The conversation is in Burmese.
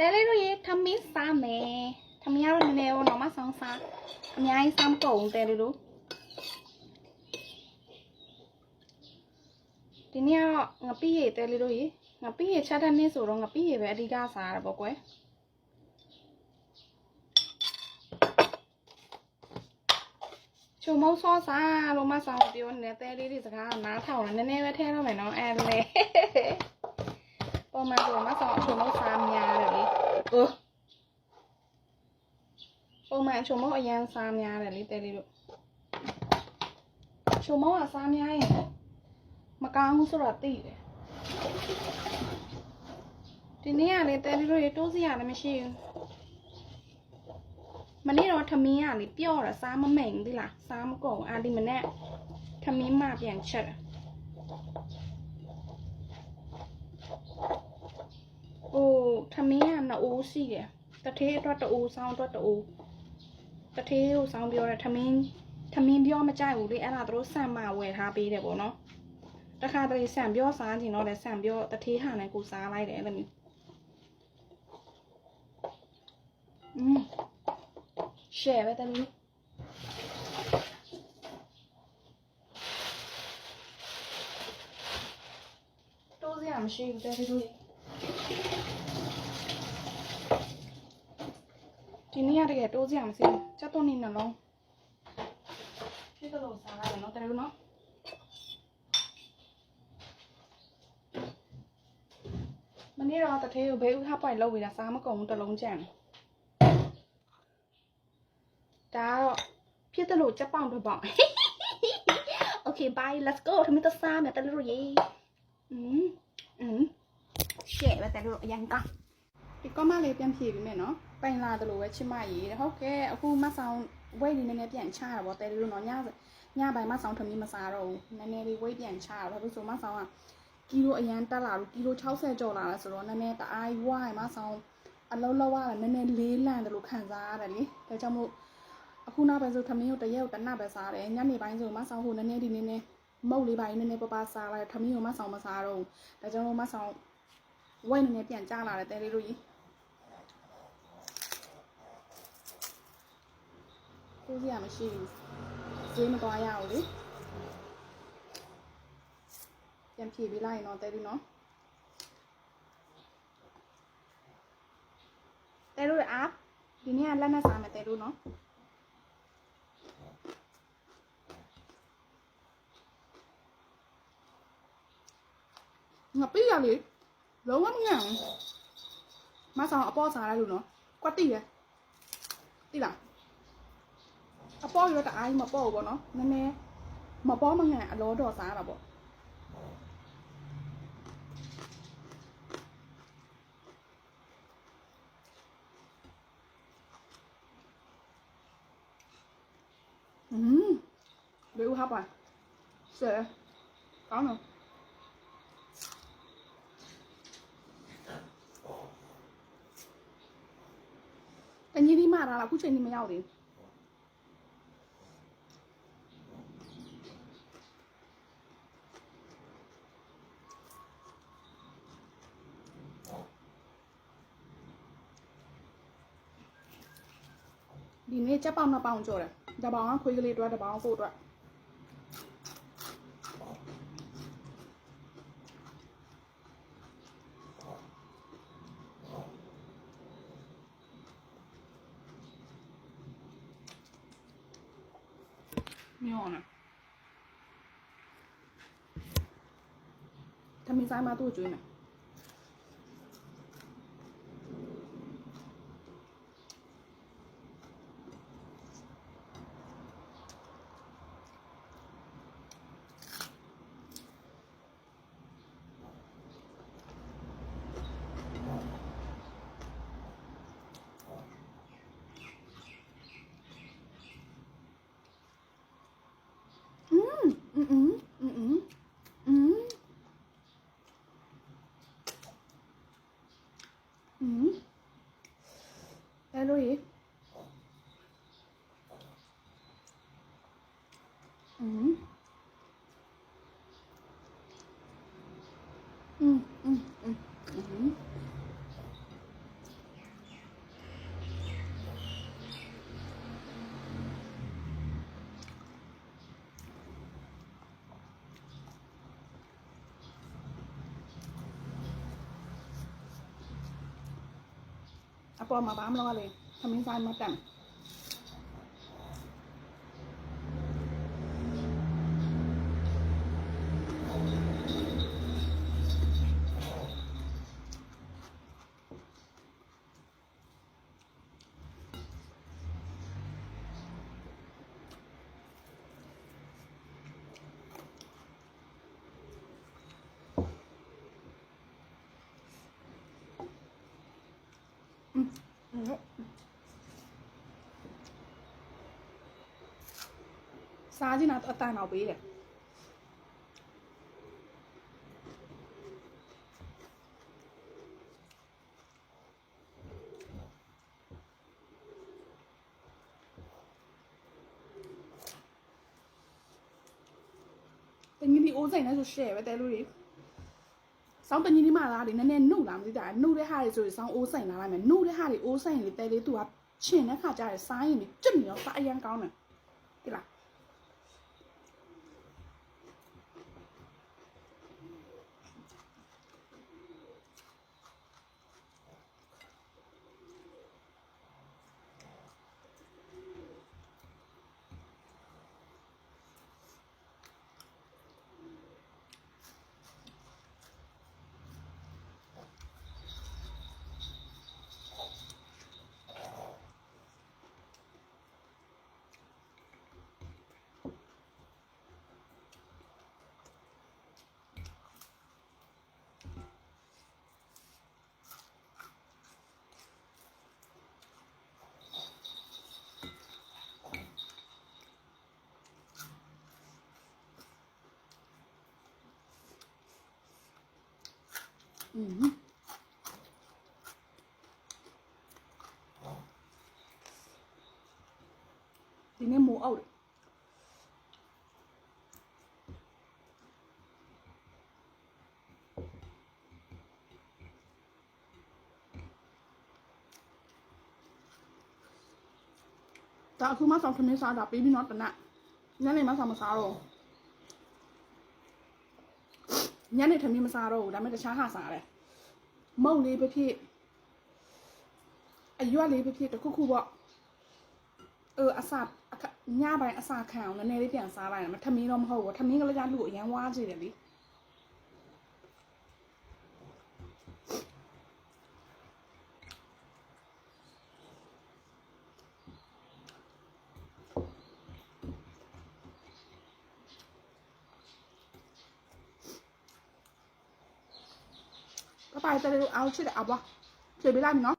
တဲလေးတို့ရေထမင်းစားမယ်ထမင်းကတော့နည်းနည်းတော့တော့မဆောင်စားအများကြီးစားမကုန်တဲလေးတို့ဒီနေ့ကတော့ငပိရေတဲလေးတို့ရေငပိရေချက်တဲ့နေ့ဆိုတော့ငပိရေပဲအဓိကစားရတာပေါ့ကွယ်ချုံမုံဆောစားလို့မဆောင်ပြောနေတဲလေးတွေစကားနားထောင်တယ်နည်းနည်းပဲထဲတော့မယ်နော်အဲလေ ပုံမှန်ဆိုမဆောင်အချုံမုံစားများတယ်လေ။အိုးပုံမှန်အချုံမုံအရန်စားများတယ်လေတဲလေးတို့။ချုံမုံကစားများရင်မကောင်းဘူးဆိုတော့သိတယ်။ဒီနေ့ကလေတဲလေးတို့ရေတိုးစီရတယ်မရှိဘူး။မနေ့တော့ထမင်းကလေပြော့တာစားမမိန်ဘူးလား။စားမကုန်အာဒီမနဲ့ထမင်းမှပြန်ချက်တယ်။ ဟိုထမင်းကနှစ်အိုးရှိတယ်တထေးအတွက်တအိုးဆောင်းအတွက်တအိုးတထေးကိုဆောင်းပြောတယ်ထမင်းထမင်းပြောမကြိုက်ဘူးလေအဲ့ဒါသူတို့ဆန်မဝယ်ထားပေးတယ်ပေါ့နော်တခါတလေဆန်ပြောစားချင်တော့လေဆန်ပြောတထေးဟာနဲ့ကိုစားလိုက်တယ်အဲ့လိုမျိုးอืมရှယ်ပဲတမီးတိုးစရာ မရှိဘူးတဲ့ဒီလိုဒီနေ့ရတကယ်တိုးစရာမရှိဘူးချက်သွန်းနေနှလုံးဖြစ်တော့စားလိုက်ရနော်တကယ်နော်မနေ့တော့တထေးကိုဘေးဥဟပွိုင်လောက်ပြီးတာစားမကုန်ဘူးတစ်လုံးကြံတယ်ဒါတော့ဖြစ်တယ်လို့ချက်ပေါင်တော့ပေါင် Okay bye let's go ထမင်းတစားမယ်တလူရေอืม อืมရှယ်ပဲတလူအရင်ကောင်းဒီကောမလေးပြန်ဖြည့်ပြီးမယ်နော်ပိုင်လာတယ်လို့ပဲချစ်မကြီးတဲ့ဟုတ်ကဲ့အခုမဆောင်ဝိတ်လေးနည်းနည်းပြန်ချတာပေါ့တဲလေးလို့နော်ညညပိုင်းမဆောင်ထမင်းမစားတော့ဘူးနည်းနည်းလေးဝိတ်ပြန်ချတာဘာလို့ဆိုမဆောင်ကကီလိုအရန်တက်လာလို့ကီလို60ကျော်လာလဲဆိုတော့နည်းနည်းတအားဝိုင်းမဆောင်အလုံးလောက်ရတာနည်းနည်းလေးလန့်တယ်လို့ခံစားရတယ်လေဒါကြောင့်မို့အခုနောက်ပိုင်းဆိုထမင်းကိုတရက်ကိုတနပ်ပဲစားတယ်ညနေပိုင်းဆိုမဆောင်ဟိုနည်းနည်းဒီနည်းနည်း မုတ်လေးပိုင်းနည်းနည်းပပစားလိုက်ထမင်းကိုမဆောင်မစားတော့ဘူးဒါကြောင့်မို့မဆောင်ဝိတ်နည်းနည်းပြန်ကျလာတယ်တဲလေးတို့ကြီးကိုစရာမရှိဘူးဈေးမသွားရဘူးလေပြန်ဖြည့်ပေးလိုက်ရင်တော့တဲရီနော်တဲရီအားဒီနေ့ကလက်နဲ့စားမယ်တဲရီနော် ငါပြရလေလုံးဝမငန်မဆောင်အပေါ်စားလိုက်လို့နော်ကွက်တိရတိလားအပေါ်ရတအားကြီးမပေါ့ဘူးပေါ့နော်နည်းနည်းမပေါ့မငန်အလောတော်စားတာပေါ့อืมဘယ်ဦးဟာပါ ဆယ်ကောင်းနော်တညီဒီမှာလာအခုချိန်ကြီးမရောက်သေးဘူးဒီနေ့ချက်ပေါင်နှစ်ပေါင်ကျော်တယ်။တစ်ပေါင်ကခွေးကလေးအတွက်တစ်ပေါင်ကိုအတွ ไม่ออกนะถ้ามีไฟมาตู้จุ้ยหน่ อืมอือมอืปอมาบ้ามรอเลยทำให้ซานมาแต่ စားချင်တာအတန်တော့ပေးတယ်တညီဒီအိုးစိန်နဲ့ဆို share ပဲတဲလို့လေစောင်းတညီဒီမှာလားလေနည်းနည်းနှုတ်လာမသိတာနှုတ်တဲ့ဟာတွေဆိုရင်စောင်းအိုးစိန်လာလိုက်မယ်နှုတ်တဲ့ဟာတွေအိုးစိန်လေတဲလေးသူကချင်တဲ့ခါကျရင်စားရင်ကျွတ်နေတော့စားအရန်ကောင်းတယ်ဒီလား อืมဒီနေ့မိုးအောက်တယ်ဒါအခုမှဆောင်ခမင်းစားတာပြီးပြီးတော့တနက်ညနေမှဆောင်မစားတော့ဘူး ညနေထမင်းမစားတော့ဘူးဒါပေမဲ့တခြားဟာစားတယ်မုံလေးပဲဖြစ်အရွက်လေးပဲဖြစ်တစ်ခုခုပေါ့เออအစာအခညပိုင်းအစာခံအောင်နည်းနည်းလေးပြန်စားလိုက်တယ်မထမင်းတော့မဟုတ်ဘူးထမင်းကလေးကလူအရန်ဝါးကြည့်တယ်လေ ပပိုင်တယ်လို့